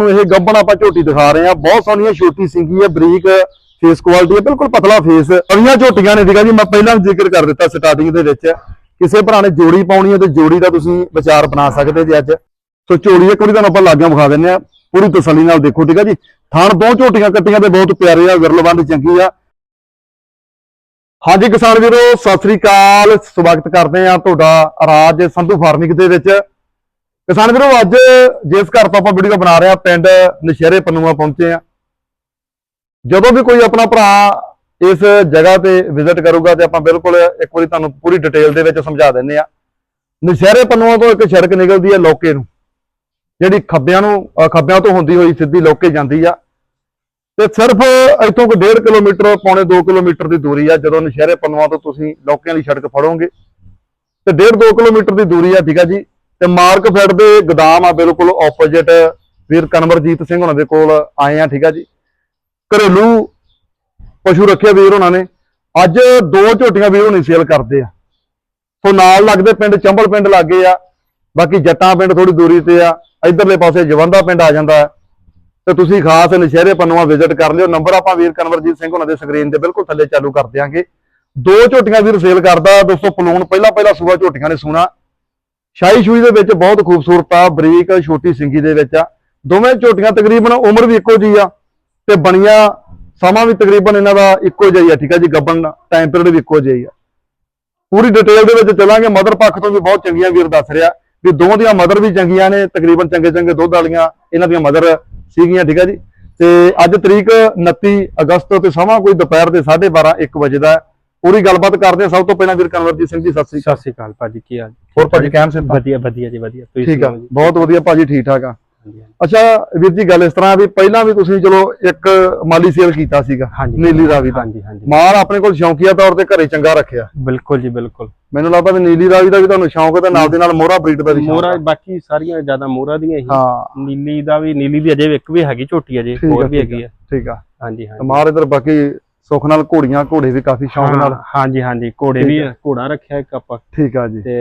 ਨੂੰ ਇਹ ਗੱਬਣ ਆਪਾਂ ਝੋਟੀ ਦਿਖਾ ਰਹੇ ਆ ਬਹੁਤ ਸੋਹਣੀਆਂ ਛੋਟੀ ਸਿੰਗੀ ਹੈ ਬਰੀਕ ਫੇਸ ਕੁਆਲਿਟੀ ਹੈ, ਬਿਲਕੁਲ ਪਤਲਾ ਫੇਸ ਅਰੀਆਂ ਝੋਟੀਆਂ ਨੇ, ਠੀਕ ਜੀ, ਮੈਂ ਪਹਿਲਾਂ ਜ਼ਿਕਰ ਕਰ ਦਿੱਤਾ ਸਟਾਰਟਿੰਗ ਦੇ ਵਿੱਚ। ਕਿਸੇ ਭਰਾ ਨੇ ਜੋੜੀ ਪਾਉਣੀ ਹੈ ਤੇ ਜੋੜੀ ਦਾ ਤੁਸੀਂ ਵਿਚਾਰ ਬਣਾ ਸਕਦੇ ਜੀ ਅੱਜ। ਸੋ ਝੋੜੀ ਇੱਕ ਵਾਰੀ ਤੁਹਾਨੂੰ ਆਪਾਂ ਲਾਗਿਆਂ ਵਿਖਾ ਦਿੰਨੇ ਆ ਪੂਰੀ ਤਸੱਲੀ ਨਾਲ ਦੇਖੋ, ਠੀਕ ਆ ਜੀ। ਥਣ ਦੋ ਝੋਟੀਆਂ ਕੱਟੀਆਂ ਤੇ ਬਹੁਤ ਪਿਆਰੇ ਆ, ਵਿਰਲਵੰਦ ਚੰਗੀ ਆ। ਹਾਂਜੀ ਕਿਸਾਨ ਵੀਰੋ, ਸਤਿ ਸ੍ਰੀ ਅਕਾਲ। ਸਵਾਗਤ ਕਰਦੇ ਆ ਤੁਹਾਡਾ ਰਾਜ ਸੰਧੂ ਫਾਰਮਿੰਗ ਦੇ ਵਿੱਚ। ਕਿਸਾਨ ਵੀਰੋ ਅੱਜ ਜਿਸ ਘਰ ਤੋਂ ਆਪਾਂ ਵੀਡੀਓ ਬਣਾ ਰਹੇ ਆ ਪਿੰਡ ਨਸ਼ਹਿਰੇ ਪੰਨੂਆ ਪਹੁੰਚੇ ਆ ਜਦੋਂ ਵੀ ਕੋਈ ਆਪਣਾ ਭਰਾ ਇਸ ਜਗ੍ਹਾ ਤੇ ਵਿਜ਼ਿਟ ਕਰੂਗਾ ਤੇ ਆਪਾਂ ਬਿਲਕੁਲ ਇੱਕ ਵਾਰੀ ਤੁਹਾਨੂੰ ਪੂਰੀ ਡਿਟੇਲ ਦੇ ਵਿੱਚ ਸਮਝਾ ਦਿੰਨੇ ਆ ਨਸ਼ਹਿਰੇ ਪੰਨੂਆ ਤੋਂ ਇੱਕ ਸੜਕ ਨਿਕਲਦੀ ਹੈ ਲੋਕੇ ਨੂੰ, ਜਿਹੜੀ ਖੱਬਿਆਂ ਨੂੰ ਖੱਬਿਆਂ ਤੋਂ ਹੁੰਦੀ ਹੋਈ ਸਿੱਧੀ ਲੋਕੇ ਜਾਂਦੀ ਆ। ਤੇ ਸਿਰਫ ਇੱਥੋਂ ਕੋਈ 1.5 ਕਿਲੋਮੀਟਰ, ਪੌਣੇ 2 ਕਿਲੋਮੀਟਰ ਦੀ ਦੂਰੀ ਆ, ਜਦੋਂ ਨਸ਼ਹਿਰੇ ਪੰਨੂਆ ਤੋਂ ਤੁਸੀਂ ਲੋਕਿਆਂ ਦੀ ਸੜਕ ਫੜੋਗੇ। ਤੇ 1.5 2 ਕਿਲੋਮੀਟਰ ਦੀ ਦੂਰੀ ਆ, ਠੀਕ ਆ ਜੀ। ਤੇ ਮਾਰਕਫੈਡ ਦੇ ਗੋਦਾਮ ਆ ਬਿਲਕੁਲ ਆਪੋਜ਼ਿਟ ਵੀਰ ਕਨਵਰਜੀਤ ਸਿੰਘ ਉਹਨਾਂ ਦੇ ਕੋਲ ਆਏ ਆ, ਠੀਕ ਆ ਜੀ। ਘਰੇਲੂ ਪਸ਼ੂ ਰੱਖੇ ਵੀਰ ਉਹਨਾਂ ਨੇ। ਅੱਜ ਦੋ ਝੋਟੀਆਂ ਵੀਰ ਹੋਣੀ ਸੇਲ ਕਰਦੇ ਆ। ਸੋ ਨਾਲ ਲੱਗਦੇ ਪਿੰਡ ਚੰਬਲ ਪਿੰਡ ਲੱਗੇ ਆ। ਬਾਕੀ ਜੱਟਾਂ ਪਿੰਡ ਥੋੜੀ ਦੂਰੀ ਤੇ ਆ। ਇਧਰਲੇ ਪਾਸੇ ਜਵੰਦਾ ਪਿੰਡ ਆ ਜਾਂਦਾ ਤੇ ਤੁਸੀਂ ਖਾਸ ਨਸ਼ਹਿਰੇ ਪੰਨੂਆ ਵਿਜ਼ਿਟ ਕਰ ਲਿਓ। ਨੰਬਰ ਆਪਾਂ ਵੀਰ ਕਨਵਰਜੀਤ ਸਿੰਘ ਉਹਨਾਂ ਦੇ ਸਕਰੀਨ ਤੇ ਬਿਲਕੁਲ ਥੱਲੇ ਚਾਲੂ ਕਰ ਦਿਆਂਗੇ। ਦੋ ਝੋਟੀਆਂ ਵੀਰ ਸੇਲ ਕਰਦਾ। ਦੋਸਤੋ, ਪਲੂਣ ਪਹਿਲਾ ਪਹਿਲਾ ਸੂਆ ਝੋਟੀਆਂ ਨੇ ਸੂਣਾ। ਸ਼ਾਹੀ ਸ਼ੂਈ ਦੇ ਵਿੱਚ ਬਹੁਤ ਖੂਬਸੂਰਤ ਆ, ਬਰੀਕ, ਛੋਟੀ ਸਿੰਗੀ ਦੇ ਵਿੱਚ ਆ। ਦੋਵੇਂ ਝੋਟੀਆਂ ਤਕਰੀਬਨ ਉਮਰ ਵੀ ਇੱਕੋ ਜੀ ਆ ਤੇ ਬਣੀਆਂ ਸਮਾਂ ਵੀ ਤਕਰੀਬਨ ਇਹਨਾਂ ਦਾ ਇੱਕੋ ਜਿਹਾ ਹੀ ਆ, ਠੀਕ ਆ ਜੀ? ਗੱਬਣ ਟਾਈਮ ਪੀਰੀਅਡ ਵੀ ਇੱਕੋ ਜਿਹਾ ਆ। ਪੂਰੀ ਡਿਟੇਲ ਦੇ ਵਿੱਚ ਚੱਲਾਂਗੇ। ਮਦਰ ਪੱਖ ਤੋਂ ਵੀ ਬਹੁਤ ਚੰਗੀਆਂ ਵੀਰ ਦੱਸ ਰਿਹਾ ਵੀ ਦੋਵਾਂ ਦੀਆਂ ਮਦਰ ਵੀ ਚੰਗੀਆਂ ਨੇ, ਤਕਰੀਬਨ ਚੰਗੇ ਚੰਗੇ ਦੁੱਧ ਵਾਲੀਆਂ ਇਹਨਾਂ ਦੀਆਂ ਮਦਰ ਸੀਗੀਆਂ, ਠੀਕ ਆ ਜੀ? ਤੇ ਅੱਜ ਤਰੀਕ 29 ਅਗਸਤ ਤੇ ਸਮਾਂ ਕੋਈ ਦੁਪਹਿਰ ਦੇ 12:30 1 ਵਜੇ ਦਾ ਪੂਰੀ ਗੱਲਬਾਤ ਕਰਦੇ ਹਾਂ। ਸਭ ਤੋਂ ਪਹਿਲਾਂ ਵੀਰ ਕਨਵਰਜੀਤ ਸਿੰਘ ਜੀ ਸਤਿ ਸ੍ਰੀ ਅਕਾਲ। ਸਤਿ ਸ਼੍ਰੀ ਅਕਾਲ ਭਾਜੀ ਕੀ ਹਾਲ? ਹੋਰ ਭਾਜੀ ਕਹਿਣ ਸਿੰਘ ਵਧੀਆ ਵਧੀਆ ਜੀ ਵਧੀਆ। ਤੁਸੀਂ ਠੀਕ ਆ? ਬਹੁਤ ਵਧੀਆ ਭਾਜੀ ਠੀਕ ਠਾਕ ਆ। ਅੱਛਾ ਵੀਰ ਜੀ ਗੱਲ ਇਸ ਤਰ੍ਹਾਂ ਵੀ ਪਹਿਲਾਂ ਵੀ ਤੁਸੀਂ ਚਲੋ ਇੱਕ ਮਾਲੀ ਸੇਲ ਕੀਤਾ ਸੀਗਾ ਨੀਲੀ ਰਾਵੀ ਦਾ। ਹਾਂਜੀ ਹਾਂਜੀ। ਮਾਲ ਆਪਣੇ ਕੋਲ ਸ਼ੌਂਕੀਆ ਤੌਰ ਤੇ ਘਰੇ ਚੰਗਾ ਰੱਖਿਆ। ਬਿਲਕੁਲ ਜੀ ਬਿਲਕੁਲ। ਮੈਨੂੰ ਲੱਗਦਾ ਵੀ ਨੀਲੀ ਰਾਵੀ ਦਾ ਵੀ ਤੁਹਾਨੂੰ ਸ਼ੌਂਕ ਹੈ ਤੇ ਨਾਲ ਦੇ ਨਾਲ ਮੋਹਰਾ ਬਰੀਡ ਦਾ ਵੀ ਸ਼ੌਂਕ ਆ। ਬਾਕੀ ਸਾਰੀਆਂ ਜ਼ਿਆਦਾ ਮੋਰਾ ਦੀਆਂ ਹੀ। ਹਾਂ। ਨੀਲੀ ਦਾ ਵੀ ਨੀਲੀ ਦੀ ਅਜੇ ਇੱਕ ਵੀ ਹੈਗੀ ਝੋਟੀ ਅਜੇ ਹੋਰ ਵੀ ਹੈਗੀ ਆ। ਠੀਕ ਆ। ਹਾਂਜੀ ਹਾਂਜੀ। ਮਾਰ ਇਧਰ ਬਾਕੀ ਸੁੱਖ ਨਾਲ ਘੋੜੀਆਂ ਘੋੜੇ ਵੀ ਕਾਫੀ ਸ਼ੌਂਕ ਨਾਲ। ਹਾਂਜੀ ਹਾਂਜੀ ਘੋੜੇ ਵੀ ਆ। ਆ, ਘੋੜਾ ਰੱਖਿਆ ਇੱਕ ਆਪਾਂ। ਠੀਕ ਆ ਜੀ। ਤੇ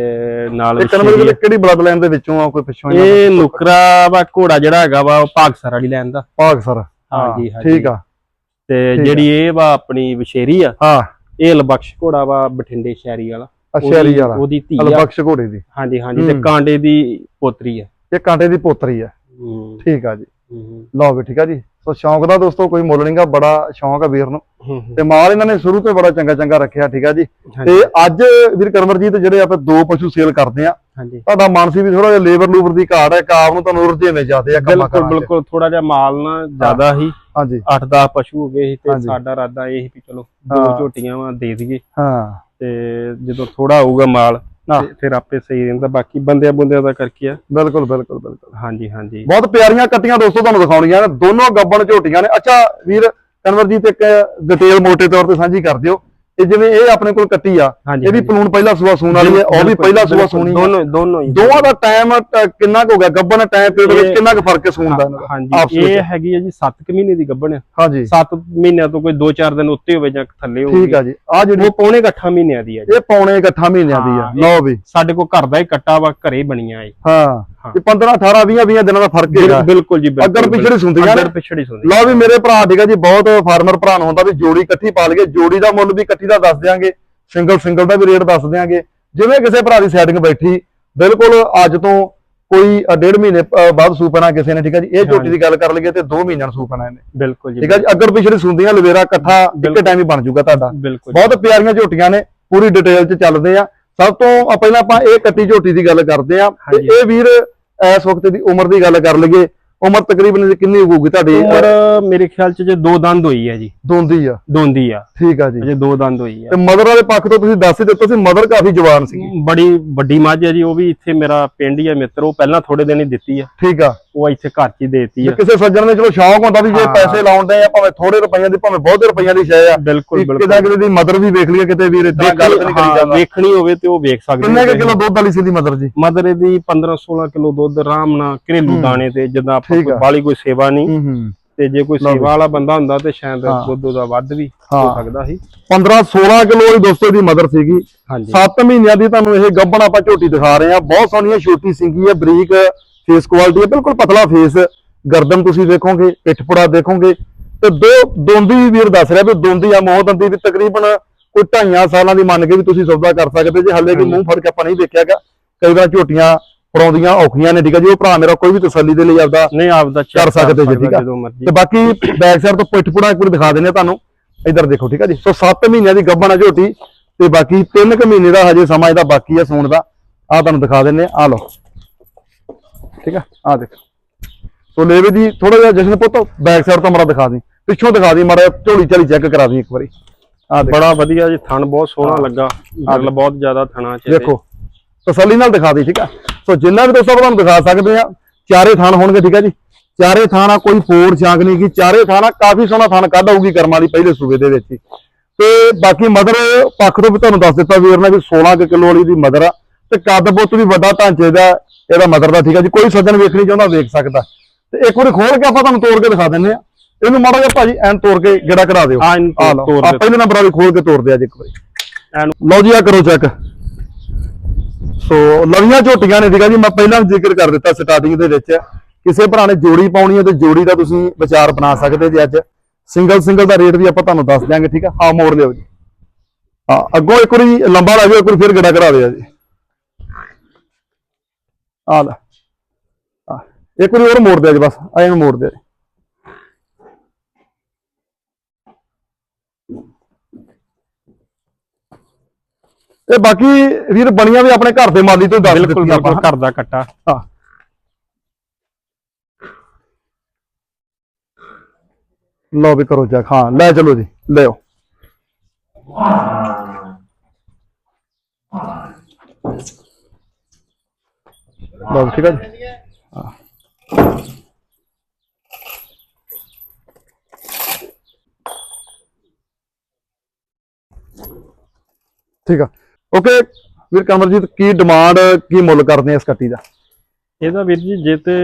ਨਾਲ ਇਹ ਆ। ਕਿਹੜੀ ਬਲੱਡ ਲਾਈਨ ਦੇ ਵਿੱਚੋਂ ਆ ਕੋਈ ਪਿੱਛੋਂ ਇਹ? ਨੁਕਰਾ ਵਾ ਘੋੜਾ ਜਿਹੜਾ ਹੈਗਾ ਵਾ ਉਹ ਭਾਗਸਰ ਵਾਲੀ ਲੈਣ ਦਾ। ਭਾਗ ਸਰ ਹਾਂਜੀ, ਹਾਂਜੀ। ਠੀਕ ਆ। ਤੇ ਆ। ਜਿਹੜੀ ਇਹ ਵਾ ਆਪਣੀ ਵਿਸ਼ੇਰੀ ਆ ਹਾਂ। ਇਹ ਲਬਖਸ਼ ਘੋੜਾ ਵਾ ਬਠਿੰਡੇ ਸ਼ਹਿਰੀ ਵਾਲਾ। ਉਹਦੀ- ਵਾਲਾ। ਉਹਦੀ ਧੀ ਆ। ਅਲਬਖਸ਼ ਘੋੜੇ ਦੀ। ਹਾਂਜੀ ਹਾਂਜੀ ਤੇ। ਕਾਂਡੇ ਦੀ ਪੋਤਰੀ ਹੈ ਇਹ ਕਾਂਟੇ ਦੀ ਪੋਤਰੀ ਆ। ਠੀਕ ਆ ਜੀ। ਲਓ ਵੀ ਠੀਕ ਆ ਜੀ। ਸੋ ਸ਼ੌਂਕ ਦਾ ਦੋਸਤੋ ਕੋਈ ਮੁੱਲ ਨਹੀਂਗਾ ਬੜਾ ਸ਼ੌਂਕ ਆ ਵੀਰ ਨੂੰ। ਹੂੰ ਤੇ ਮਾਲ ਇਹਨਾਂ ਨੇ ਸ਼ੁਰੂ ਤੋਂ ਬੜਾ ਚੰਗਾ ਚੰਗਾ ਰੱਖਿਆ ਠੀਕ ਆ ਜੀ। ਤੇ ਅੱਜ ਵੀਰ ਕਰਮਰਜੀਤ ਜਿਹੜੇ ਆਪਾਂ ਦੋ ਪਸ਼ੂ ਸੇਲ ਕਰਦੇ ਆ ਤੁਹਾਡਾ ਮਨ ਸੀ ਵੀ ਥੋੜਾ ਜਿਹਾ ਲੇਬਰ ਲੂਬਰ ਦੀ ਘਾਟ ਹੈ ਕਾਬ ਨੂੰ ਤੁਹਾਨੂੰ ਰੁਝੇਵੇਂ ਜਾਂਦੇ ਆ ਕੰਮਾਂ ਬਿਲਕੁਲ ਕਾਰਾਂ। ਬਿਲਕੁਲ ਥੋੜਾ ਜਿਹਾ ਮਾਲ ਨਾ ਜ਼ਿਆਦਾ ਹੀ। ਹਾਂਜੀ। 8-10 ਪਸ਼ੂ ਹੋ ਗਏ ਸੀ ਤੇ। ਸਾਡਾ ਇਰਾਦਾ ਇਹ ਸੀ ਵੀ ਚਲੋ ਦੋ ਹਾਂ। ਝੋਟੀਆਂ ਵਾ ਦੇ ਦਈਏ। ਹਾਂ। ਤੇ ਜਦੋਂ ਥੋੜਾ ਆਊਗਾ ਮਾਲ ਹਾਂ। ਤੇ ਫਿਰ ਆਪੇ ਸਹੀ ਰਹਿੰਦਾ ਬਾਕੀ ਬੰਦਿਆਂ ਬੰਦਿਆਂ ਦਾ ਕਰਕੇ ਆ। ਬਿਲਕੁਲ ਬਿਲਕੁਲ ਬਿਲਕੁਲ। ਹਾਂਜੀ ਹਾਂਜੀ। ਬਹੁਤ ਪਿਆਰੀਆਂ ਕੱਟੀਆਂ ਦੋਸਤੋ ਤੁਹਾਨੂੰ ਦਿਖਾਉਣੀਆਂ ਨੇ। ਦੋਨੋਂ ਗੱਬਣ ਝੋਟੀਆਂ ਨੇ। ਅੱਛਾ ਵੀਰ ਕਨਵਰਜੀਤ ਇੱਕ ਡਿਟੇਲ ਮੋਟੇ ਤੌਰ ਤੇ ਸਾਂਝੀ ਕਰ ਦਿਓ। ਇਹ ਜਿਵੇਂ ਇਹ ਆਪਣੇ ਕੋਲ ਕੱਟੀ ਆ ਇਹ ਵੀ ਪਲੂਣ ਪਹਿਲਾ ਸੂਆ ਸੂਣ ਵਾਲੀ ਹੈ ਉਹ ਵੀ ਪਹਿਲਾ ਸੂਆ ਸੂਣੀ ਦੋਨੋਂ ਦੋਨੋਂ ਹੀ। ਦੋਵਾਂ ਦਾ ਟਾਈਮ ਕਿੰਨਾ ਕੁ ਹੋ ਗਿਆ? ਗੱਬਣ ਟਾਈਮ ਪੀਰੀਅਡ ਵਿੱਚ ਕਿੰਨਾ ਕੁ ਫ਼ਰਕ ਹੈ ਸੂਣ ਦਾ? ਹਾਂਜੀ ਇਹ ਹੈਗੀ ਹੈ ਜੀ 7 ਮਹੀਨੇ ਦੀ ਗੱਭਣ ਆ ਹਾਂਜੀ। 7 ਮਹੀਨਿਆਂ ਤੋਂ ਕੋਈ 2-4 ਦਿਨ ਉੱਤੇ ਹੋਵੇ ਜਾਂ ਥੱਲੇ ਹੋਵੇ। ਠੀਕ ਆ ਜੀ। ਆ ਜਿਹੜੀ ਉਹ ਪੌਣੇ 8 ਮਹੀਨਿਆਂ ਦੀ ਹੈ ਜੀ। ਇਹ ਪੌਣੇ ਇਕੱਠਾ ਮਹੀਨਿਆਂ ਦੀ ਆ। ਲਓ ਵੀ। ਸਾਡੇ ਕੋਲ ਘਰ ਦਾ ਹੀ ਕੱਟਾ ਵਾ ਘਰੇ ਬਣੀਆਂ ਏ ਹਾਂ। ਹਾਂ। ਇਹ 15 18 20 20 ਦਿਨਾਂ ਦਾ ਫ਼ਰਕ ਹੈਗਾ। ਬਿਲਕੁਲ ਜੀ ਬਿਲਕੁਲ ਅੱਗੜ ਪਿਛੜੀ ਸੁਣਦੀਆਂ ਨੇ। ਅੱਗੜ ਪਿਛੜੀ ਸੁਣਦੀ ਲਓ ਵੀ ਮੇਰੇ ਭਰਾ ਠੀਕ ਆ ਜੀ ਬਹੁਤ ਫਾਰਮਰ ਭਰਾ ਨੂੰ ਹੁੰਦਾ ਵੀ ਜੋੜੀ ਇਕੱਠੀ ਪਾ ਲਈਏ। ਜੋੜੀ ਦਾ ਮੁੱਲ ਵੀ ਇਕੱਠੀ ਦਾ ਦੱਸ ਦਿਆਂਗੇ ਸਿੰਗਲ ਸਿੰਗਲ ਦਾ ਵੀ ਰੇਟ ਦੱਸ ਦਿਆਂਗੇ। ਜਿਵੇਂ ਕਿਸੇ ਭਰਾ ਦੀ ਸੈਟਿੰਗ ਬੈਠੀ ਬਿਲਕੁਲ ਅੱਜ ਤੋਂ ਕੋਈ ਡੇਢ ਮਹੀਨੇ ਬਾਅਦ ਸੂਪਣਾ ਕਿਸੇ ਨੇ ਠੀਕ ਆ ਜੀ? ਇਹ ਝੋਟੀ ਦੀ ਗੱਲ ਕਰ ਲਈਏ ਤੇ 2 ਮਹੀਨਿਆਂ ਨੂੰ ਸੂਪਣਾ ਇਹਨੇ। ਬਿਲਕੁਲ ਜੀ ਠੀਕ ਆ ਜੀ? ਅੱਗੜ ਪਿਛੜੀ ਸੁਣਦੀਆਂ ਲਵੇਰਾ ਇਕੱਠਾ ਇੱਕੇ। ਟਾਈਮ ਹੀ ਬਣ ਜਾਊਗਾ ਤੁਹਾਡਾ। ਬਹੁਤ ਪਿਆਰੀਆਂ ਝੋਟੀਆਂ ਨੇ ਪੂਰੀ ਡਿਟੇਲ 'ਚ ਚੱਲਦੇ ਆ। ਸਭ ਤੋਂ ਪਹਿਲਾਂ ਆਪਾਂ ਇਹ ਕੱਟੀ ਝੋਟੀ ਦੀ ਗੱਲ ਕਰਦੇ ਆ। ਇਹ ਵੀਰ ਇਸ ਵਕਤ ਦੀ ਉਮਰ ਦੀ ਗੱਲ ਕਰ ਲਈਏ। ਉਮਰ ਤਕਰੀਬਨ ਕਿੰਨੀ ਹੋਊਗੀ ਤੁਹਾਡੀ? ਉਮਰ ਮੇਰੇ ਖਿਆਲ ਚ ਜੇ ਦੋ ਦੰਦ ਹੋਈ ਹੈ ਜੀ। ਦੋਂਦੀ ਆ। ਦੋਂਦੀ ਆ। ਠੀਕ ਆ ਜੀ। ਅਜੇ ਦੋ ਦੰਦ ਹੋਈ ਆ। ਤੇ ਮਦਰ ਵਾਲੇ ਪੱਖ ਤੋਂ ਤੁਸੀਂ ਦੱਸ ਹੀ ਦਿੱਤਾ ਸੀ ਮਦਰ ਕਾਫੀ ਜਵਾਨ ਸੀ ਬੜੀ ਵੱਡੀ ਮੱਝ ਹੈ ਜੀ ਉਹ ਵੀ ਇੱਥੇ ਮੇਰਾ ਪਿੰਡ ਹੀ ਹੈ ਮਿੱਤਰ ਉਹ ਪਹਿਲਾਂ ਥੋੜੇ ਦਿਨ ਹੀ ਦਿੱਤੀ ਆ। ਠੀਕ ਆ। ਉਹ ਇੱਥੇ ਘਰ ਚ ਹੀ ਦੇਤੀ ਆ ਕਿਸੇ ਸੱਜਣ ਨੇ ਚਲੋ ਸ਼ੌਂਕ ਹੁੰਦਾ ਵੀ ਜੇ ਹਾਂ। ਪੈਸੇ ਲਾਉਂਦੇ ਆ ਭਾਵੇਂ ਥੋੜੇ ਰੁਪਈਆਂ ਦੀ ਭਾਵੇਂ ਬਹੁਤੇ ਰੁਪਈਆਂ ਦੀ ਸ਼ੈ ਆ ਬਿਲਕੁਲ ਬਿਲਕੁਲ ਕਿਤੇ ਦੀ ਮਦਰ ਵੀ ਵੇਖ ਲਈਏ ਕਿਤੇ ਵੀਰ ਇਦਾਂ ਗੱਲ ਤਾਂ ਨਹੀਂ ਕਰੀ ਹਾਂ, ਜਾਂਦਾ ਵੇਖਣੀ ਹੋਵੇ ਤੇ ਉਹ ਵੇਖ ਸਕਦੇ ਕਿੰਨੇ ਕੁ ਕਿਲੋ ਦੁੱਧ ਵਾਲੀ ਸੀ ਦੀ ਮਦਰ ਜੀ ਮਦਰ ਦੀ 15 16 ਕਿਲੋ ਦੁੱਧ ਆਰਾਮ ਨਾਲ ਘਰੇਲੂ। ਦਾਣੇ ਤੇ ਜਿੱਦਾਂ ਆਪਾਂ ਠੀਕ ਕੋਈ। ਬਾਲੀ ਕੋਈ ਸੇਵਾ ਨਹੀਂ ਹੂੰ ਤੇ ਜੇ ਕੋਈ ਲਓ। ਸੇਵਾ ਵਾਲਾ ਬੰਦਾ ਹੁੰਦਾ ਤੇ ਸ਼ਾਇਦ ਹਾਂ। ਦੁੱਧ ਉਹਦਾ ਵੱਧ ਵੀ ਹਾਂ। ਹੋ ਸਕਦਾ ਸੀ 15 16 ਕਿਲੋ ਦੀ ਦੋਸਤੋ ਦੀ ਮਦਰ ਸੀਗੀ ਹਾਂਜੀ 7 ਮਹੀਨਿਆਂ ਦੀ ਤੁਹਾਨੂੰ ਇਹ ਗੱਬਣ ਆਪਾਂ ਝੋਟੀ ਦਿਖਾ ਰਹੇ ਆ ਬਹੁਤ ਸੋਹਣੀਆਂ ਛੋਟੀ ਸਿੰਗੀ ਹੈ ਬਰੀਕ ਫੇਸ ਕੁਆਲਿਟੀ ਹੈ ਬਿਲਕੁਲ ਪਤਲਾ ਫੇਸ ਗਰਦਨ ਤੁਸੀਂ ਦੇਖੋਗੇ ਪਿੱਠਪੁੜਾ ਦੇਖੋਗੇ। ਤੇ ਦੋ ਦੋਂਦੀ ਵੀਰ ਦੱਸ ਰਿਹਾ ਵੀ ਦੋਂਦੀ ਆ ਮੋਹ ਦੰਦੀ ਵੀ ਤਕਰੀਬਨ ਕੋਈ ਢਾਈਆਂ ਸਾਲਾਂ ਦੀ ਮੰਨ ਕੇ ਵੀ ਤੁਸੀਂ ਸੌਦਾ ਕਰ ਸਕਦੇ ਜੇ। ਹੱਲੇ ਕਿ ਮੂੰਹ ਫੜ ਕੇ ਆਪਾਂ ਨਹੀਂ ਦੇਖਿਆਗਾ ਕਈ ਵਾਰ ਝੋਟੀਆਂ ਫੜਾਉਂਦੀਆਂ ਔਖੀਆਂ ਨੇ ਠੀਕ ਹੈ ਜੀ। ਉਹ ਭਰਾ ਮੇਰਾ ਕੋਈ ਵੀ ਤਸੱਲੀ ਦੇ ਲਈ ਆਪਦਾ ਨਹੀਂ ਆਪਦਾ ਕਰ ਸਕਦੇ ਜੀ, ਠੀਕ ਆ। ਤੇ ਬਾਕੀ ਬੈਕ ਸਾਈਡ ਤੋਂ ਪਿੱਠਪੁੜਾ ਇੱਕ ਵਾਰ ਦਿਖਾ ਦਿੰਦੇ ਆ ਤੁਹਾਨੂੰ। ਇੱਧਰ ਦੇਖੋ ਠੀਕ ਹੈ ਜੀ। ਸੋ 7 ਮਹੀਨਿਆਂ ਦੀ ਗੱਭਣ ਆ ਝੋਟੀ। ਤੇ ਬਾਕੀ 3 ਕੁ ਮਹੀਨੇ ਦਾ ਹਜੇ ਸਮਾਂ ਇਹਦਾ ਬਾਕੀ ਆ ਸੂਣ ਦਾ। ਆ ਤੁਹਾਨੂੰ ਦਿਖਾ ਦਿੰਦੇ ਆ। ਆ ਲਓ। ਠੀਕ ਆ? ਆ ਦੇਖੋ। ਸੋ ਲੇਵੇ ਦੀ ਥੋੜਾ ਜਿਹਾ ਜਸ਼ਨ ਪੁੱਤ ਬੈਕ ਸਾਈਡ ਤੋਂ ਮਰਾ ਦਿਖਾ ਦੀ। ਪਿੱਛੋਂ ਦਿਖਾ ਦੀ ਜਿਹਾ ਝੋਲੀ ਝਾਲੀ ਚੈੱਕ ਕਰਾ ਦੀ ਇੱਕ ਵਾਰੀ। ਆ ਦੇਖੋ। ਬੜਾ ਵਧੀਆ ਜੀ ਥਣ ਬਹੁਤ ਸੋਹਣਾ ਲੱਗਾ। ਗੱਲ ਬਹੁਤ ਜ਼ਿਆਦਾ ਥਣਾ ਚ। ਦੇਖੋ ਤਸੱਲੀ ਨਾਲ ਦਿਖਾ ਦੀ ਠੀਕ ਆ? ਸੋ ਜਿੰਨਾ ਵੀ ਦੋਸਤੋ ਤੁਹਾਨੂੰ ਦਿਖਾ ਸਕਦੇ ਆ ਚਾਰੇ ਥਾਨ ਹੋਣਗੇ ਠੀਕ ਆ ਜੀ? ਚਾਰੇ ਥਾਨ ਆ ਕੋਈ ਫੋਰ ਚਾਂਕ ਨਹੀਂ ਕੀ ਚਾਰੇ ਆ ਕਾਫੀ ਸੋਹਣਾ ਥਾਨ ਕੱਢ ਆਊਗੀ ਕਰਮਾਂ ਦੀ ਪਹਿਲੇ ਸੂਬੇ ਦੇ ਵਿੱਚ ਤੇ ਬਾਕੀ ਮਦਰ ਪੱਖ ਤੋਂ ਵੀ ਤੁਹਾਨੂੰ ਦੱਸ ਦਿੱਤਾ ਵੀਰ ਨੇ ਵੀ 16 ਕੁ ਕਿਲੋ ਵਾਲੀ ਦੀ ਮਦਰ ਆ। ਤੇ ਕੱਦ ਬੁੱਤ ਵੀ ਵੱਡਾ ਢਾਂਚੇ ਦਾ ਇਹਦਾ ਮਦਰ ਦਾ ਠੀਕ ਆ ਜੀ ਕੋਈ ਸੱਜਣ ਵੇਖਣੀ ਚਾਹੁੰਦਾ ਵੇਖ ਸਕਦਾ। ਤੇ ਇੱਕ ਵਾਰੀ ਖੋਲ ਕੇ ਆਪਾਂ ਤੁਹਾਨੂੰ ਤੋੜ ਕੇ ਦਿਖਾ ਦਿੰਨੇ ਆ ਇਹਨੂੰ ਮਾੜਾ ਜਿਹਾ ਭਾਜੀ ਐਨ ਤੋੜ ਕੇ ਗੇੜਾ ਕਢਾ ਦਿਓ। ਹਾਂ, ਤੋੜ ਦਿਓ। ਪਹਿਲੇ ਨੰਬਰ ਵਾਲੀ ਖੋਲ ਕੇ ਤੋੜਦੇ ਆ ਜੀ ਇੱਕ ਵਾਰੀ। ਐਨੂੰ ਲਓ ਜੀ ਆ ਕਰੋ ਚੈੱਕ ਸੋ ਲਵੀਆਂ ਝੋਟੀਆਂ ਨੇ ਠੀਕ ਆ ਜੀ ਮੈਂ ਪਹਿਲਾਂ ਜ਼ਿਕਰ ਕਰ ਦਿੱਤਾ ਸਟਾਰਟਿੰਗ ਦੇ ਵਿੱਚ। ਕਿਸੇ ਭਰਾ ਨੇ ਜੋੜੀ ਪਾਉਣੀ ਹੈ ਤੇ ਜੋੜੀ ਦਾ ਤੁਸੀਂ ਵਿਚਾਰ ਬਣਾ ਸਕਦੇ ਜੀ ਅੱਜ। ਸਿੰਗਲ ਸਿੰਗਲ ਦਾ ਰੇਟ ਵੀ ਆਪਾਂ ਤੁਹਾਨੂੰ ਦੱਸ ਦਿਆਂਗੇ ਠੀਕ ਆ? ਹਾਂ ਮੋੜ ਲਿਓ ਜੀ। ਹਾਂ ਅੱਗੋਂ ਇੱਕ ਵਾਰੀ ਲੰਬਾ ਲਾ ਜਾਓ ਇੱਕ ਵਾਰੀ ਫਿਰ ਗੜਾ ਕਰਾ ਦਿਓ ਜੀ। ਆ ਲੈ। ਆ। ਇੱਕ ਵਾਰੀ ਹੋਰ ਮੋੜ ਦਿਓ ਜੀ ਬਸ ਆ ਇਹਨੂੰ ਮੋੜ ਜੀ ਤੇ ਬਾਕੀ ਵੀਰ ਬਣੀਆਂ ਵੀ ਆਪਣੇ ਘਰ ਦੇ ਮਾਲੀ ਤੋਂ ਦੱਸ ਬਿਲਕੁਲ ਬਿਲਕੁਲ ਘਰ ਦਾ ਕੱਟਾ। ਹਾਂ। ਲਓ ਵੀ ਕਰੋ ਚੈੱਕ ਹਾਂ ਲੈ ਚਲੋ ਜੀ ਲਿਓ ਲਓ ਠੀਕ ਹੈ ਜੀ ਹਾਂ। ਠੀਕ ਆ ਓਕੇ ਵੀਰ ਕਮਰਜੀਤ ਕੀ ਡਿਮਾਂਡ ਕੀ ਮੁੱਲ ਕਰਦੇ ਆ ਇਸ ਕੱਟੀ ਦਾ ਇਹਦਾ ਵੀਰ ਜੀ ਜੇ ਤੇ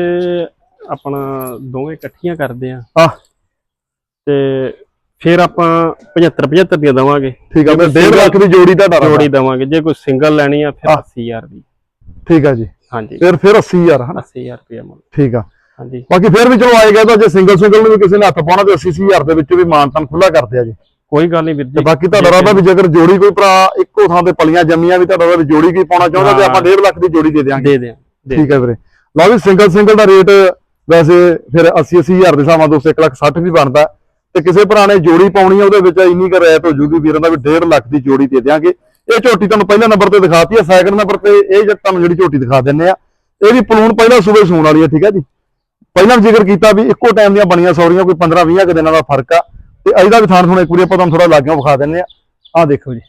ਆਪਣਾ ਦੋਵੇਂ ਇਕੱਠੀਆਂ ਕਰਦੇ ਆ ਆ ਤੇ ਫਿਰ ਆਪਾਂ 75 75 ਦੀਆਂ ਦਵਾਂਗੇ ਠੀਕ ਆ ਮੈਂ 1.5 ਲੱਖ ਦੀ ਜੋੜੀ ਦਾ ਡਰ ਜੋੜੀ ਦਵਾਂਗੇ ਜੇ ਕੋਈ ਸਿੰਗਲ ਲੈਣੀ ਆ ਫਿਰ ਹਾਂ। 80000 ਦੀ ਠੀਕ ਆ ਜੀ। ਹਾਂਜੀ। ਫਿਰ ਫਿਰ 80000 ਹਨਾ? 80000 ਰੁਪਏ ਮੁੱਲ। ਠੀਕ ਆ। ਹਾਂਜੀ। ਬਾਕੀ ਫਿਰ ਵੀ ਚਲੋ ਆਏਗਾ ਤਾਂ ਜੇ ਸਿੰਗਲ ਸਿੰਗਲ ਨੂੰ ਵੀ ਕਿਸੇ ਨੇ ਹੱਥ ਪਾਉਣਾ ਤੇ 80000 ਦੇ ਵਿੱਚੋਂ ਵੀ ਮਾਨਤਨ ਖੁੱਲਾ ਕਰਦੇ ਆ ਜੀ। ਕੋਈ ਗੱਲ ਨਹੀਂ ਵੀਰ ਜੀ। ਬਾਕੀ ਤੁਹਾਡਾ ਰਾਦਾ ਵੀ ਜੇਕਰ ਜੋੜੀ ਕੋਈ ਭਰਾ ਇੱਕੋ ਥਾਂ ਤੇ ਪਲੀਆਂ ਜੰਮੀਆਂ ਵੀ ਤੁਹਾਡਾ ਰਾਦਾ ਵੀ ਜੋੜੀ ਕੀ ਪਾਉਣਾ ਚਾਹੁੰਦਾ ਤੇ ਆਪਾਂ 1.5 ਲੱਖ ਦੀ ਜੋੜੀ ਦੇ ਦਿਆਂਗੇ। ਦੇ ਦੇ ਠੀਕ ਹੈ ਵੀਰੇ। ਲਓ ਵੀ ਸਿੰਗਲ ਸਿੰਗਲ ਦਾ ਰੇਟ ਵੈਸੇ ਫਿਰ 80 80000 ਦੇ ਹਿਸਾਬ ਨਾਲ ਦੋਸਤੋ 1 ਲੱਖ 60 ਵੀ ਬਣਦਾ। ਤੇ ਕਿਸੇ ਭਰਾ ਨੇ ਜੋੜੀ ਪਾਉਣੀ ਆ ਉਹਦੇ ਵਿੱਚ ਇੰਨੀ ਕੁ ਰੈਟ ਹੋ ਜੂਗੀ ਵੀਰਾਂ ਦਾ ਵੀ 1.5 ਲੱਖ ਦੀ ਜੋੜੀ ਦੇ ਦਿਆਂਗੇ। ਇਹ ਝੋਟੀ ਤੁਹਾਨੂੰ ਪਹਿਲੇ ਨੰਬਰ ਤੇ ਦਿਖਾਤੀ ਹੈ ਸੈਕਿੰਡ ਨੰਬਰ ਤੇ ਇਹ ਤੁਹਾਨੂੰ ਜਿਹੜੀ ਝੋਟੀ ਦਿਖਾ ਦਿੰਨੇ ਆ, ਇਹ ਵੀ ਪਲੂਣ ਪਹਿਲਾਂ ਸੂਬੇ ਸੂਣ ਵਾਲੀ ਹੈ ਠੀਕ ਹੈ ਜੀ। ਪਹਿਲਾਂ ਵੀ ਜ਼ਿਕਰ ਕੀਤਾ ਵੀ ਇੱਕੋ ਟਾਈਮ ਦੀਆਂ ਬਣੀਆਂ ਸੌਰੀਆਂ, ਕੋਈ 15 20 ਕੁ ਦਿਨਾਂ ਦਾ ਫ਼ਰਕ ਆ। ਤੇ ਇਹਦਾ ਵੀ ਥਾਣ ਹੁਣ ਇੱਕ ਵਾਰੀ ਆਪਾਂ ਤੁਹਾਨੂੰ ਥੋੜਾ ਲਾਗਿਆਂ ਵਿਖਾ ਦਿੰਨੇ ਆ। ਆਹ ਦੇਖੋ ਜੀ।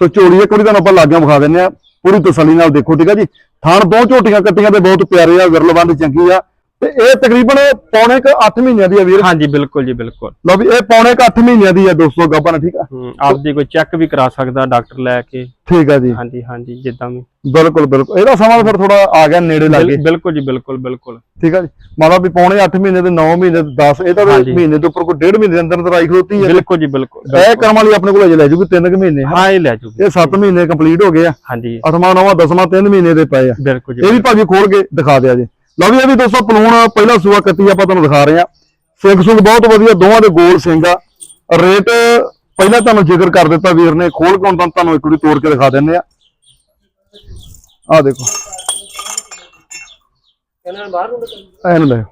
ਸੋ ਝੋਲੀ ਇੱਕ ਵਾਰੀ ਤੁਹਾਨੂੰ ਆਪਾਂ ਲਾਗਿਆਂ ਵਿਖਾ ਦਿੰਨੇ ਆ। ਪੂਰੀ ਤਸੱਲੀ ਨਾਲ ਦੇਖੋ, ਠੀਕ ਆ ਜੀ। ਥਾਣ ਬਹੁਤ ਝੋਟੀਆਂ ਕੱਟੀਆਂ ਤੇ ਬਹੁਤ ਪਿਆਰੇ ਆ ਵਿਰਲਵੰਦ ਚੰਗੀ ਆ। ਤੇ ਇਹ ਤਕਰੀਬਨ ਪੌਣੇ ਕ 8 ਮਹੀਨਿਆਂ ਦੀ ਆ ਵੀਰ। ਹਾਂਜੀ ਬਿਲਕੁਲ ਜੀ ਬਿਲਕੁਲ। ਲਓ ਵੀ ਇਹ ਪੌਣੇ ਕ 8 ਮਹੀਨਿਆਂ ਦੀ ਆ ਦੋਸਤੋ ਗੱਬਨ ਠੀਕ ਆ? ਆਪਦੀ ਕੋਈ ਚੈੱਕ ਵੀ ਕਰਾ ਸਕਦਾ ਡਾਕਟਰ ਲੈ ਕੇ। ਠੀਕ ਆ ਜੀ। ਹਾਂਜੀ ਹਾਂਜੀ ਜਿੱਦਾਂ ਵੀ। ਬਿਲਕੁਲ ਬਿਲਕੁਲ। ਇਹਦਾ ਸਮਾਂ ਫਿਰ ਥੋੜਾ ਆ ਗਿਆ ਨੇੜੇ ਲੱਗੇ ਬਿਲ- ਬਿਲਕੁਲ ਜੀ ਬਿਲਕੁਲ ਬਿਲਕੁਲ। ਠੀਕ ਆ ਜੀ। ਮਤਲਬ ਵੀ ਪੌਣੇ 8 ਮਹੀਨੇ ਦੇ 9 ਮਹੀਨੇ ਦੇ 10 ਇਹ ਤਾਂ। ਮਹੀਨੇ ਦੇ ਉੱਪਰ ਕੋਈ ਡੇਢ ਮਹੀਨੇ ਦੇ ਅੰਦਰ ਅੰਦਰ ਆਈ ਖਲੋਤੀ ਹੈ ਬਿਲਕੁਲ ਜੀ ਬਿਲਕੁਲ ਇਹ ਕਰਮ ਵਾਲੀ ਆਪਣੇ ਕੋਲ ਅਜੇ ਲੈ ਜੂਗੀ 3 ਕੁ ਮਹੀਨੇ। ਹਾਂ ਇਹ ਲੈ ਜੂਗੀ। ਇਹ 7 ਮਹੀਨੇ ਕੰਪਲੀਟ ਹੋ ਗਏ ਆ। ਹਾਂਜੀ। ਅਠਵਾਂ ਨਵਾਂ ਦਸਵਾਂ 3 ਮਹੀਨੇ ਦੇ ਪਏ ਆ। ਬਿਲਕੁਲ ਜੀ ਇਹ ਵੀ ਭਾਜੀ ਖੋਲ ਕੇ ਦਿਖਾ ਦਿਆ ਜੀ। ਲਓ ਵੀ ਇਹ ਵੀ ਦੋਸਤੋ ਪਲੂਣ ਪਹਿਲਾ ਸੂਆ ਕੱਤੀ ਆਪਾਂ ਤੁਹਾਨੂੰ ਦਿਖਾ ਰਹੇ ਆ ਸਿੰਘ ਸੁੰਗ ਬਹੁਤ ਵਧੀਆ ਦੋਵਾਂ ਦੇ ਗੋਲ ਸਿੰਘ ਆ। ਰੇਟ ਪਹਿਲਾਂ ਤੁਹਾਨੂੰ ਜ਼ਿਕਰ ਕਰ ਦਿੱਤਾ ਵੀਰ ਨੇ ਖੋਲ ਕੇ ਹੁਣ ਤੁਹਾਨੂੰ ਇੱਕ ਵਾਰੀ ਤੋੜ ਕੇ ਦਿਖਾ ਦਿੰਦੇ ਆ ਆ ਦੇਖੋ। ਐਨ ਲੈ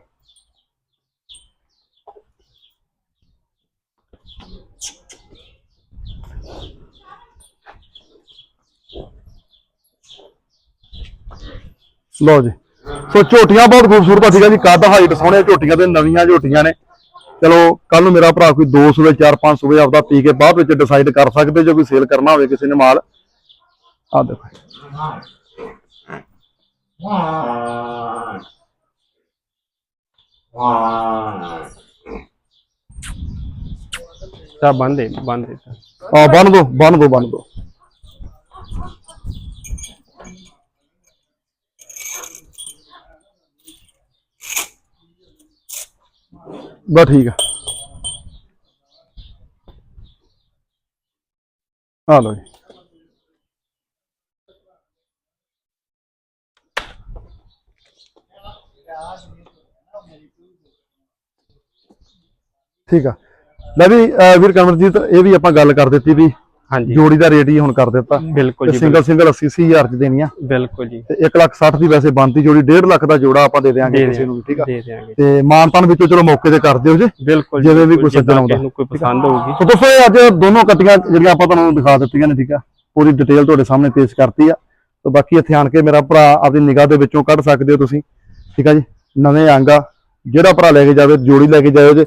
ਲਓ ਜੀ। ਸੋ ਝੋਟੀਆਂ ਬਹੁਤ ਖੂਬਸੂਰਤ ਆ ਠੀਕ ਜੀ ਕੱਦ ਹਾਈਟ ਸੋਹਣੇ ਝੋਟੀਆਂ ਤੇ ਨਵੀਆਂ ਝੋਟੀਆਂ ਨੇ। ਚਲੋ ਕੱਲ ਨੂੰ ਮੇਰਾ ਭਰਾ ਕੋਈ 2 ਸੂਵੇ 4-5 ਸੂਵੇ ਆਪਦਾ ਪੀ ਕੇ ਬਾਅਦ ਵਿੱਚ ਡਿਸਾਈਡ ਕਰ ਸਕਦੇ ਜੇ ਕੋਈ ਸੇਲ ਕਰਨਾ ਹੋਵੇ ਕਿਸੇ ਨੇ ਮਾਲ। ਆ ਦੇਖੋ ਤਾਂ ਬੰਦ ਦੇ ਬੰਦ ਦੇ ਆ ਬੰਨ ਦੋ ਬੰਨ ਦੋ ਬੰਨ ਦੋ। ਬਸ ਠੀਕ ਆ ਆ ਲਓ ਜੀ ਠੀਕ ਆ ਲੈ ਵੀ ਅਹ ਵੀਰ ਕਮਰਜੀਤ ਇਹ ਵੀ ਆਪਾਂ ਗੱਲ ਕਰ ਦਿੱਤੀ ਵੀ ਹਾਂਜੀ। ਜੋੜੀ ਦਾ ਰੇਟ ਹੀ ਹੁਣ ਕਰ ਦਿੱਤਾ। ਬਿਲਕੁਲ ਤੇ ਜੀ ਸਿੰਗਲ ਸਿੰਗਲ 80 ਅੱਸੀ ਹਜ਼ਾਰ ਚ ਦੇਣੀ ਆ। ਬਿਲਕੁਲ ਜੀ। ਤੇ 1 ਲੱਖ 60 ਦੀ ਵੈਸੇ ਬੰਦੀ ਜੋੜੀ 1.5 ਲੱਖ ਦਾ ਜੋੜਾ ਆਪਾਂ ਦੇ ਦੇਾਂਗੇ ਕਿਸੇ ਨੂੰ ਠੀਕ ਆ? ਦੇ ਦਿਆਂਗੇ। ਤੇ ਮਾਨਤਾਨ ਵਿੱਚੋਂ ਚਲੋ ਮੌਕੇ ਤੇ ਕਰ ਦਿਓ ਜੀ। ਬਿਲਕੁਲ ਜਿਵੇਂ ਵੀ ਕੋਈ ਸੱਜਣ ਆਉਂਦਾ। ਕਿਸੇ ਨੂੰ ਕੋਈ ਪਸੰਦ ਹੋਊਗੀ। ਸੋ ਦੋਸਤੋ ਅੱਜ ਦੋਨੋਂ ਕੱਟੀਆਂ ਜਿਹੜੀਆਂ ਆਪਾਂ ਤੁਹਾਨੂੰ ਦਿਖਾ ਦਿੱਤੀਆਂ ਨੇ ਠੀਕ ਆ? ਪੂਰੀ ਡਿਟੇਲ ਤੁਹਾਡੇ ਸਾਹਮਣੇ ਪੇਸ਼ ਕਰਤੀ ਆ। ਤੇ ਬਾਕੀ ਇੱਥੇ ਆਣ ਕੇ ਮੇਰਾ ਭਰਾ ਆਪਣੀ ਨਿਗਾਹ ਦੇ ਵਿੱਚੋਂ ਕੱਢ ਸਕਦੇ ਹੋ ਤੁਸੀਂ ਠੀਕ ਆ ਜੀ? ਨਵੇਂ ਅੰਗ ਆ ਜਿਹੜਾ ਭਰਾ ਲੈ ਕੇ ਜਾਵੇ ਜੋੜੀ ਲੈ ਕੇ ਜਾਵੇ ਜੇ।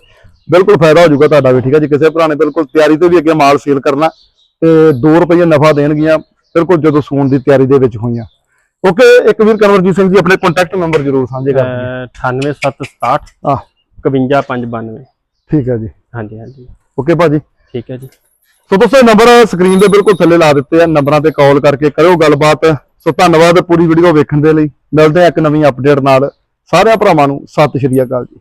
ਬਿਲਕੁਲ ਫਾਇਦਾ ਹੋ ਜਾਊਗਾ ਤੁਹਾਡਾ ਵੀ ਠੀਕ ਆ ਜੀ? ਕਿਸੇ ਭਰਾ ਨੇ ਬਿਲਕੁਲ ਤਿਆਰੀ ਤੋਂ ਵੀ ਅੱਗੇ ਮਾਲ ਸੇਲ ਕਰਨਾ। ਤੇ 2 ਰੁਪਏ ਨਫਾ ਦੇਣਗੀਆਂ ਬਿਲਕੁਲ ਜਦੋਂ ਸੂਣ ਦੀ ਤਿਆਰੀ ਦੇ ਵਿੱਚ ਹੋਈਆਂ। ਓਕੇ ਇੱਕ ਵੀਰ ਕਨਵਰਜੀਤ ਸਿੰਘ ਜੀ ਆਪਣੇ ਕੰਟੈਕਟ ਨੰਬਰ ਜ਼ਰੂਰ ਸਾਂਝੇ ਕਰ ਦਿਓ। 98767 ਆ 51592 ਠੀਕ ਆ ਜੀ। ਹਾਂਜੀ ਹਾਂਜੀ। ਓਕੇ ਭਾਜੀ। ਠੀਕ ਹੈ ਜੀ। ਸੋ ਦੋਸਤੋ ਇਹ ਨੰਬਰ ਸਕਰੀਨ ਦੇ ਬਿਲਕੁਲ ਥੱਲੇ ਲਾ ਦਿੱਤੇ ਆ ਨੰਬਰਾਂ ਤੇ ਕਾਲ ਕਰਕੇ ਕਰਿਓ ਗੱਲਬਾਤ। ਸੋ ਧੰਨਵਾਦ ਪੂਰੀ ਵੀਡੀਓ ਵੇਖਣ ਦੇ ਲਈ। ਮਿਲਦੇ ਆ ਇੱਕ ਨਵੀਂ ਅਪਡੇਟ ਨਾਲ। ਸਾਰਿਆਂ ਭਰਾਵਾਂ ਨੂੰ ਸਤਿ ਸ਼੍ਰੀ ਅਕਾਲ ਜੀ।